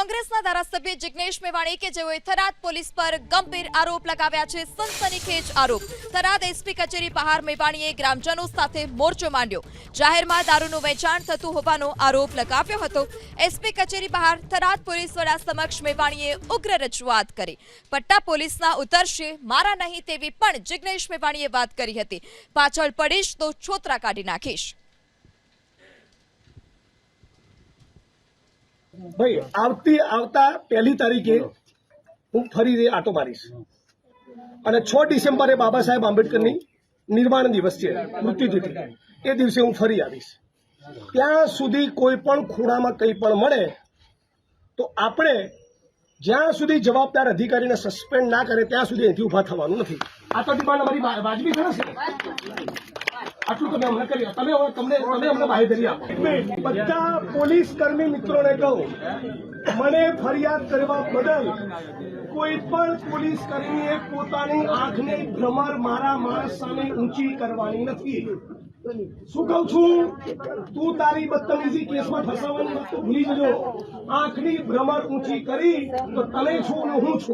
કોંગ્રેસના ધારાસભ્ય જિગ્નેશ મેવાણી કે જેઓએ થરાદ પોલીસ પર ગંભીર આરોપ લગાવ્યા છે, સનસનીખેજ આરોપ. થરાદ એસપી કચેરી બહાર મેવાણીએ ગ્રામજનો સાથે મોરચો માંડ્યો. જાહેરમાં દારૂનું વેચાણ થતું હોવાનો આરોપ લગાવ્યો હતો. એસપી કચેરી બહાર થરાદ પોલીસ વડા સમક્ષ મેવાણીએ ઉગ્ર રજૂઆત કરી. પટ્ટા પોલીસના ઉતરશે, મારા નહીં તેવી પણ જિગ્નેશ મેવાણીએ વાત કરી હતી. પાછળ પડીશ તો છોતરા કાઢી નાખીશ. ભાઈ, આવતી, આવતા પહેલી તારીખે હું ફરી આટો મારીશ. અને છ ડિસેમ્બરે બાબા સાહેબ આંબેડકરની નિર્માણ દિવસ છે મૃત્યુતિથિ એ દિવસે હું ફરી આવીશ. ત્યાં સુધી કોઈ પણ ખૂણામાં કંઈ પણ મળે, તો આપણે જ્યાં સુધી જવાબદાર અધિકારીને સસ્પેન્ડ ના કરે, ત્યાં સુધી અહીંથી ઊભા થવાનું નથી. આ તો અમારી વાજબી ખરા તમે અમને કરી તમે તમને તમે અમને બાહેધરી આપો. બધા પોલીસ કર્મી મિત્રોને કહું મને ફરિયાદ કરવા બદલ કોઈ પણ પોલીસ કર્મીએ પોતાની આંખની ભ્રમર મારા માણસ સામે ઊંચી કરવાની નથી. શું કહું છું? તું તારી બદતમીજી કેસમાં ફસાવાની વાત ભૂલી જજો. આંખની ભ્રમર ઊંચી કરી તો તને છું ને હું છું.